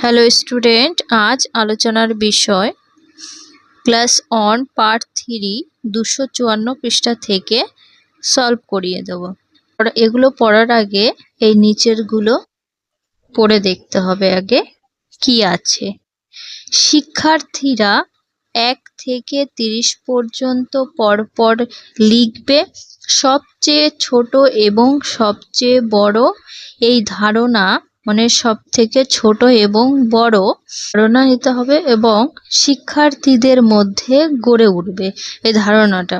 Hello student আজ আলোচনার বিষয় ক্লাস অন পার্ট থ্রি দুশো চুয়ান্ন পৃষ্ঠা থেকে সলভ করিয়ে দেবো। এগুলো পড়ার আগে এই নিচেরগুলো পড়ে দেখতে হবে আগে কি আছে। শিক্ষার্থীরা এক থেকে তিরিশ পর্যন্ত পরপর লিখবে সবচেয়ে ছোট এবং সবচেয়ে বড় এই ধারণা মানে সব থেকে ছোট এবং বড় ধারণা নিতে হবে এবং শিক্ষার্থীদের মধ্যে গড়ে উঠবে এই ধারণাটা।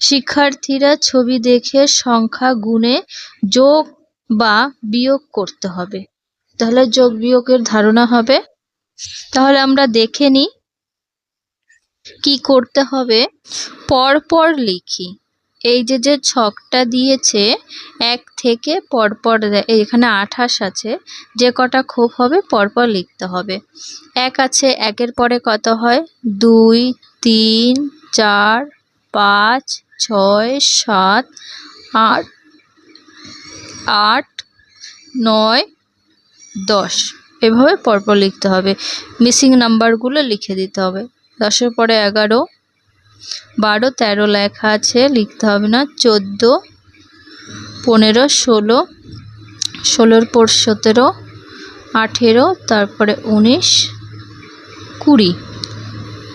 শিক্ষার্থীরা ছবি দেখে সংখ্যা গুণে যোগ বা বিয়োগ করতে হবে। তাহলে যোগ বিয়োগের ধারণা হবে। তাহলে আমরা দেখে নিই। কি করতে হবে? পরপর লিখি। এই যে যে ছকটা দিয়েছে, এক থেকে পরপর এখানে আঠাশ আছে, যে কটা ক্ষোভ হবে পরপর লিখতে হবে। এক আছে, একের পরে কত হয়? দুই, তিন, চার, পাঁচ, ছয়, সাত, আট আট, নয়, দশ। এভাবে পরপর লিখতে হবে। মিসিং নাম্বারগুলো লিখে দিতে হবে। দশের পরে এগারো বারো, তেরো লেখা আছে, লিখতে হবে না। চোদ্দ, পনেরো, ষোলো, ষোলোর পর সতেরো, আঠেরো, তারপরে উনিশ, কুড়ি।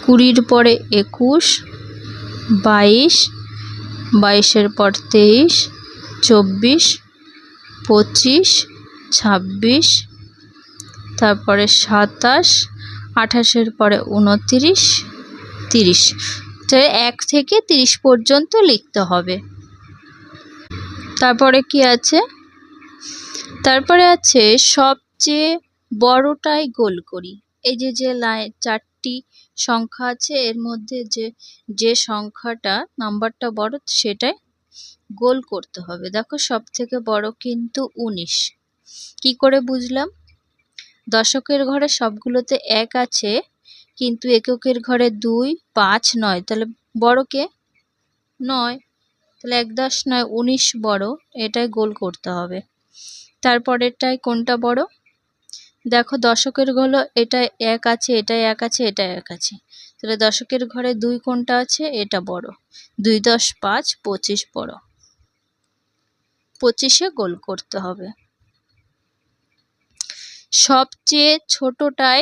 কুড়ির পরে একুশ, বাইশ, বাইশের পর তেইশ, চব্বিশ, পঁচিশ, ছাব্বিশ, তারপরে সাতাশ, আঠাশের পরে উনতিরিশ, তিরিশ। এক থেকে তিরিশ পর্যন্ত লিখতে হবে। তারপরে কি আছে? তারপরে আছে, সবচেয়ে বড়টাই গোল করি। এই যে যে লাইন চারটি সংখ্যা আছে, এর মধ্যে যে যে সংখ্যাটা, নাম্বারটা বড়, সেটাই গোল করতে হবে। দেখো সব থেকে বড় কিন্তু উনিশ। কি করে বুঝলাম? দশকের ঘরে সবগুলোতে এক আছে কিন্তু এককের ঘরে দুই, পাঁচ নয়। তাহলে বড় কে? নয়। তাহলে এক দশ নয়, উনিশ বড়। এটাই গোল করতে হবে। তারপরেরটাই কোনটা বড়? দেখো দশকের ঘরে এটা এক আছে এটা এক আছে এটা এক আছে। তাহলে দশকের ঘরে দুই কোনটা আছে? এটা বড়। দুই দশ পাঁচ, পঁচিশ বড়। পঁচিশে গোল করতে হবে। সবচেয়ে ছোটটাই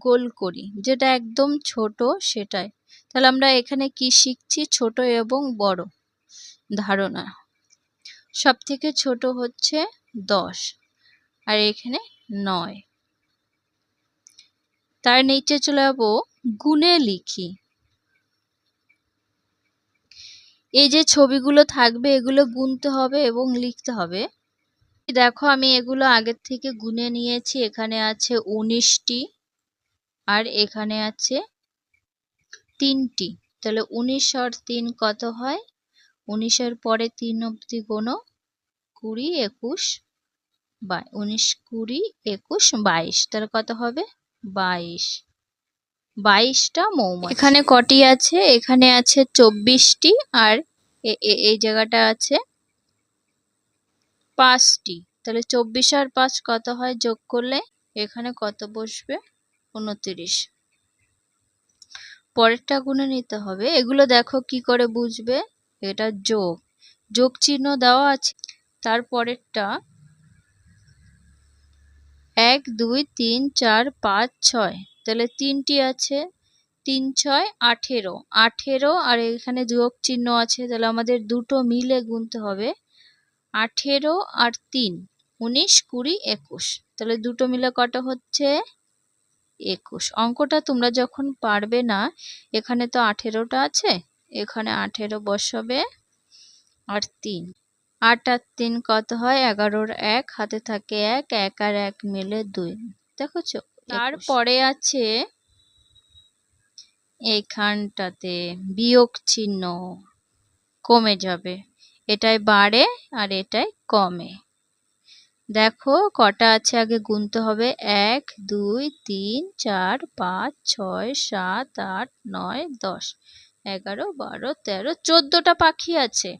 গোল করি। যেটা একদম ছোট, সেটাই। তাহলে আমরা এখানে কি শিখছি? ছোট এবং বড় ধারণা। সব থেকে ছোট হচ্ছে দশ আর এখানে নয়। তার নিচে চলে যাব গুণে লিখি। এই যে ছবিগুলো থাকবে, এগুলো গুনতে হবে এবং লিখতে হবে। দেখো আমি এগুলো আগের থেকে গুনে নিয়েছি। এখানে আছে উনিশটি। আর এখানে আছে তিনটি। তাহলে উনিশ আর তিন কত হয়? উনিশের পরে তিন অব্দি গোনো কুড়ি একুশ বাই, উনিশ কুড়ি একুশ বাইশ। তাহলে কত হবে? বাইশ। বাইশটা মৌমাছি। এখানে কটি আছে? এখানে আছে চব্বিশটি আর এই জায়গাটা আছে পাঁচটি। তাহলে চব্বিশ আর পাঁচ কত হয়? যোগ করলে এখানে কত বসবে? উনতিরিশ। পরেরটা গুনে নিতে হবে। এগুলো দেখো কি করে বুঝবে? এটা যোগ। যোগ চিহ্ন দেওয়া আছে। তারপরেরটা এক, দুই, তিন, চার, পাঁচ, ছয়। তাহলে তিনটি আছে। তিন, ছয়, আঠেরো। আঠেরো আর এখানে যোগ চিহ্ন আছে। তাহলে আমাদের দুটো মিলে গুনতে হবে। আঠেরো আর তিন, উনিশ, কুড়ি, একুশ। তাহলে দুটো মিলে কটা হচ্ছে? একুশ। অঙ্কটা তোমরা যখন পারবে না এখানে তো আঠেরোটা আছে এখানে আঠেরো বসাবে আর তিন। আট আর তিন কত হয়? এগারোর এক হাতে থাকে এক এক আর এক মিলে দুই। দেখছ তারপরে আছে এইখানটাতে বিয়োগ চিহ্ন কমে যাবে। এটাই বাড়ে আর এটাই কমে। দেখো, কটা আছে আগে গুনতে হবে? এক, দুই, তিন, চার, পাঁচ, ছয়, সাত, আট, নয়, দশ, এগারো, বারো, তেরো, চোদ্দোটা পাখি আছে।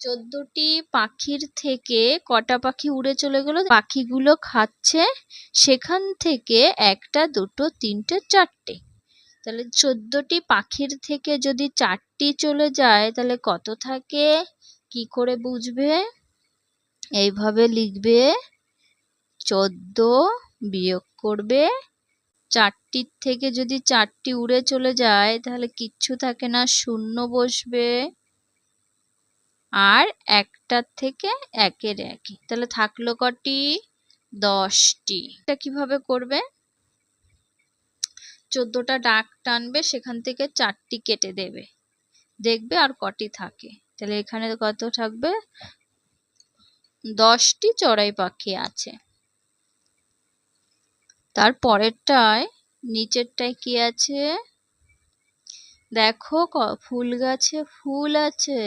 চোদ্দটি পাখির থেকে কটা পাখি উড়ে চলে গেল? পাখিগুলো খাচ্ছে সেখান থেকে একটা, দুটো, তিনটে, চারটে। তাহলে চোদ্দটি পাখির থেকে যদি চারটি চলে যায়, তাহলে কত থাকে? কি করে বুঝবে? এইভাবে লিখবে, চোদ্দ বিয়োগ করবে। চারটির থেকে যদি চারটি উড়ে চলে যায়, তাহলে কিচ্ছু থাকে না, শূন্য বসবে। আর একটার থেকে একের একই। তাহলে থাকল কটি? দশটি। এটা কীভাবে করবে? চোদ্দটা ডাক টানবে, সেখান থেকে চারটি কেটে দেবে। দেখবে আর কটি থাকে। তাহলে এখানে কত থাকবে? দশটি চড়াই পাখি আছে। তার পরেরটায়, নিচেরটায় কি আছে? দেখো ফুল গাছে ফুল আছে।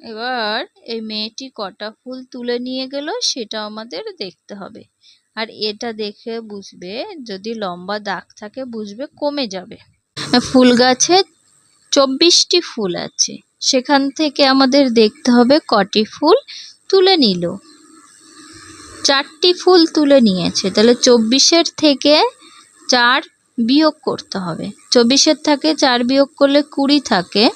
এবার এই মেয়েটি কটা ফুল তুলে নিয়ে গেল সেটা আমাদের দেখতে হবে। আর এটা দেখে বুঝবে, যদি লম্বা দাগ থাকে বুঝবে কমে যাবে। ফুল গাছে চব্বিশটি ফুল আছে। সেখান থেকে আমাদের দেখতে হবে কটি ফুল তুলে নিল। চারটি ফুল তুলে নিয়েছে। তাহলে চব্বিশের থেকে চার বিয়োগ করতে হবে। চব্বিশের থেকে চার বিয়োগ করলে কুড়ি থাকে।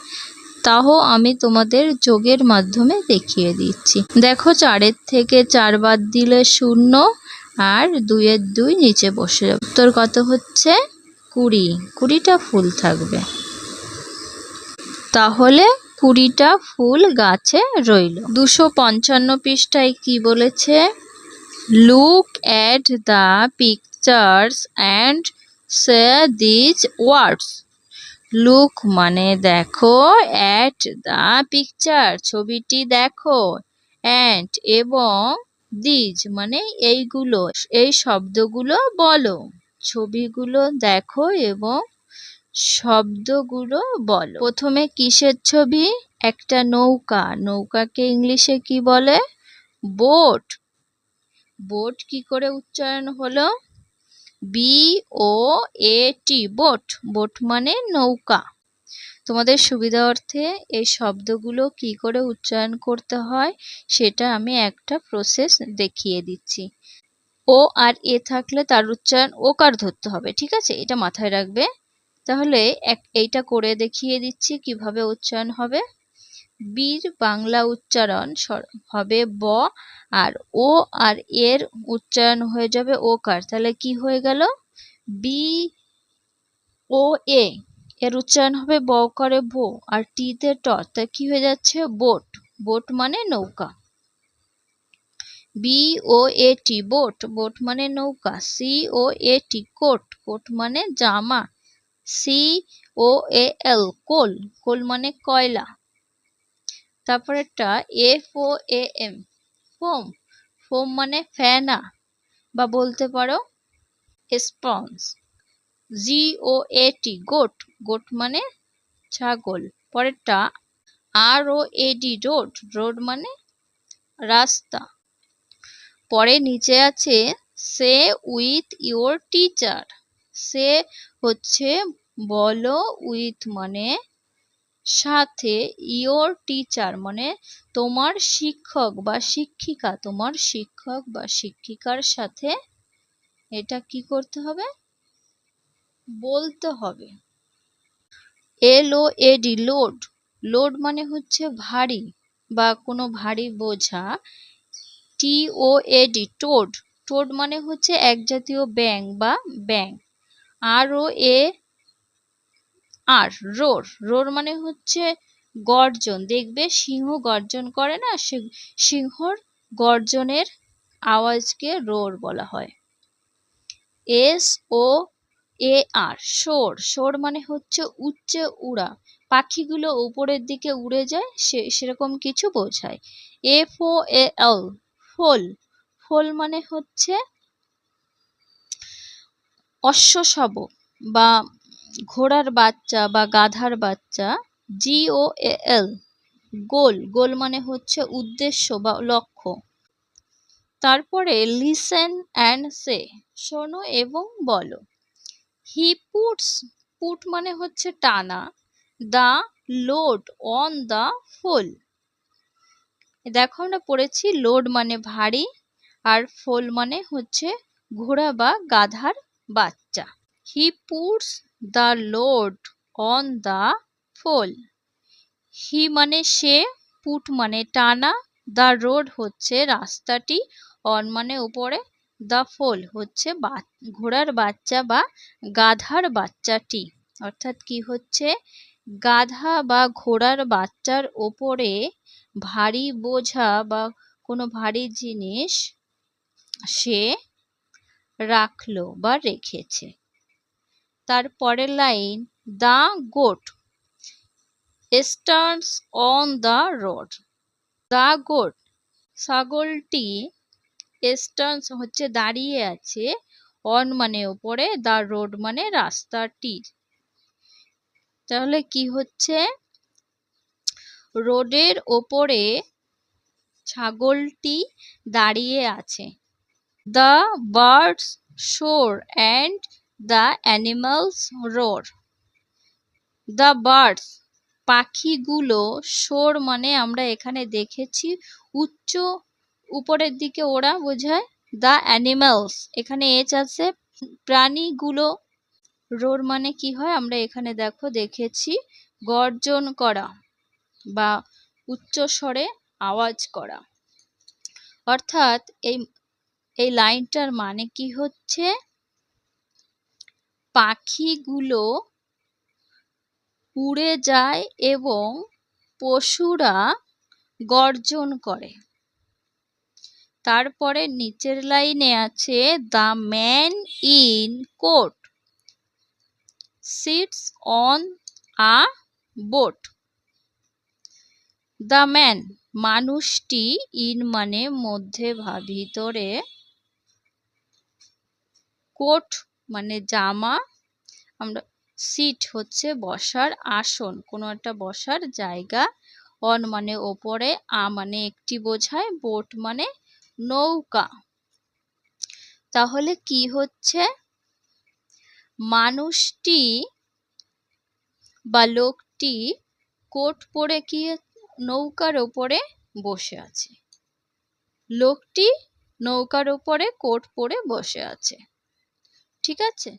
তাও আমি তোমাদের যোগের মাধ্যমে দেখিয়ে দিচ্ছি। দেখো, চারের থেকে চার বাদ দিলে শূন্য আর দুইয়ের দুই নিচে বসে যাবে। তোর কত হচ্ছে? কুড়ি। কুড়িটা ফুল থাকবে। তাহলে কুড়িটা ফুল গাছে রইল। দুশো পঞ্চান্ন পৃষ্ঠায় কি বলেছে? Look at the pictures and say these words look মানে দেখো অ্যাট দ্য পিকচার ছবিটি দেখো অ্যান্ড এবং দিজ মানে এইগুলো, এই শব্দগুলো বলো। ছবিগুলো দেখো এবং শব্দগুলো বলো। প্রথমে কিসের ছবি? একটা নৌকা। নৌকাকে ইংলিশে কি বলে? বোট। বোট কি করে উচ্চারণ হলো? B O A T boat. Boat মানে নৌকা। তোমাদের সুবিধা অর্থে এই শব্দগুলো কি করে উচ্চারণ করতে হয় সেটা আমি একটা প্রসেস দেখিয়ে দিচ্ছি। ও আর এ থাকলে তার উচ্চারণ ওকার ধরতে হবে, ঠিক আছে? এটা মাথায় রাখবে। তাহলে এইটা করে দেখিয়ে দিচ্ছি কীভাবে উচ্চারণ হবে। বীর বাংলা উচ্চারণ হবে ব আর ও আর এর উচ্চারণ হয়ে যাবে ও কার তাহলে কি হয়ে গেল? বি, ও, এ, এর উচ্চারণ হবে ব করে ভো আর টিতে ট। তা কি হয়ে যাচ্ছে? বোট। বোট মানে নৌকা। B, O, A, T, boat. Boat মানে নৌকা। C, O, A, T, coat. Coat মানে জামা। সি ও এ এল কোল। কোল মানে কয়লা। তারপরেরটা F O A M foam. Foam মানে ফেনা বা বলতে পারো sponge. G O A T goat. Goat মানে ছাগল। পরেরটা R O A D road. Road মানে রাস্তা। পরে নিচে আছে, say with your teacher. Say হচ্ছে বলো উইথ মানে সাথে ইওর টিচার মানে তোমার শিক্ষক বা শিক্ষিকা, তোমার শিক্ষক বা শিক্ষিকার সাথে এটা কি করতে হবে? বলতে হবে। এল ও এডি লোড। লোড মানে হচ্ছে ভারী বা কোনো ভারী বোঝা। টি ও এডি টোড। টোড মানে হচ্ছে এক জাতীয় ব্যাং বা ব্যাং আর ও এ আর রোর রোর মানে হচ্ছে গর্জন। দেখবে সিংহ গর্জন করে না সিংহর গর্জনের আওয়াজকে রোর বলা হয়। এস ও এ আর শোর শোর মানে হচ্ছে উচ্চে উড়া। পাখিগুলো উপরের দিকে উড়ে যায়, সে, সেরকম কিছু বোঝায়। এফ ও এ এল, ফোল। ফোল মানে হচ্ছে অশ্ব শাবক বা ঘোড়ার বাচ্চা বা গাধার বাচ্চা জি ও এল গোল। গোল মানে হচ্ছে উদ্দেশ্য বা লক্ষ্য। তারপরে লিসেন অ্যান্ড সে শোনো এবং বলো। হি পুটস পুট মানে হচ্ছে টানা। The load on the foal দেখো আমরা পড়েছি লোড মানে ভারী, আর ফোল মানে হচ্ছে ঘোড়া বা গাধার বাচ্চা। He puts the load on the foal he মানে সে, পুট মানে টানা দ্য রোড হচ্ছে রাস্তাটি অন মানে উপরে দ্য ফোল হচ্ছে ঘোড়ার বাচ্চা বা গাধার বাচ্চাটি। অর্থাৎ কি হচ্ছে? গাধা বা ঘোড়ার বাচ্চার ওপরে ভারী বোঝা বা কোনো ভারী জিনিস সে রাখল বা রেখেছে। তারপরের line the goat stands on the road. The goat, ছাগলটি স্টার্নস হচ্ছে দাঁড়িয়ে আছে অন মানে ওপরে দ্য রোড মানে রাস্তাটির। তাহলে কি হচ্ছে? রোডের ওপরে ছাগলটি দাঁড়িয়ে আছে। The birds soar and the animals roar the birds পাখিগুলো শোর মানে আমরা এখানে দেখেছি। উচ্চ উপরের দিকে ওরা বোঝায় দ্য অ্যানিমালস এখানে এচ আছে। প্রাণীগুলো রোর মানে কি হয় আমরা এখানে দেখো দেখেছি। গর্জন করা বা উচ্চ স্বরে আওয়াজ করা। অর্থাৎ এই এই লাইনটার মানে কি হচ্ছে? পাখিগুলো উড়ে যায় এবং পশুরা গর্জন করে। তারপরে নিচের লাইনে আছে the man in coat sits on a boat. The man মানুষটি ইন মানে মধ্যে ভিতরে কোট মানে জামা, আমরা সিট হচ্ছে বসার আসন, কোনো একটা বসার জায়গা। অন মানে ওপরে, আ মানে একটি বোঝায় বোট মানে নৌকা। তাহলে কি হচ্ছে? মানুষটি বা লোকটি কোট পরে কি নৌকার ওপরে বসে আছে? লোকটি নৌকার ওপরে কোট পরে বসে আছে। ঠিক আছে?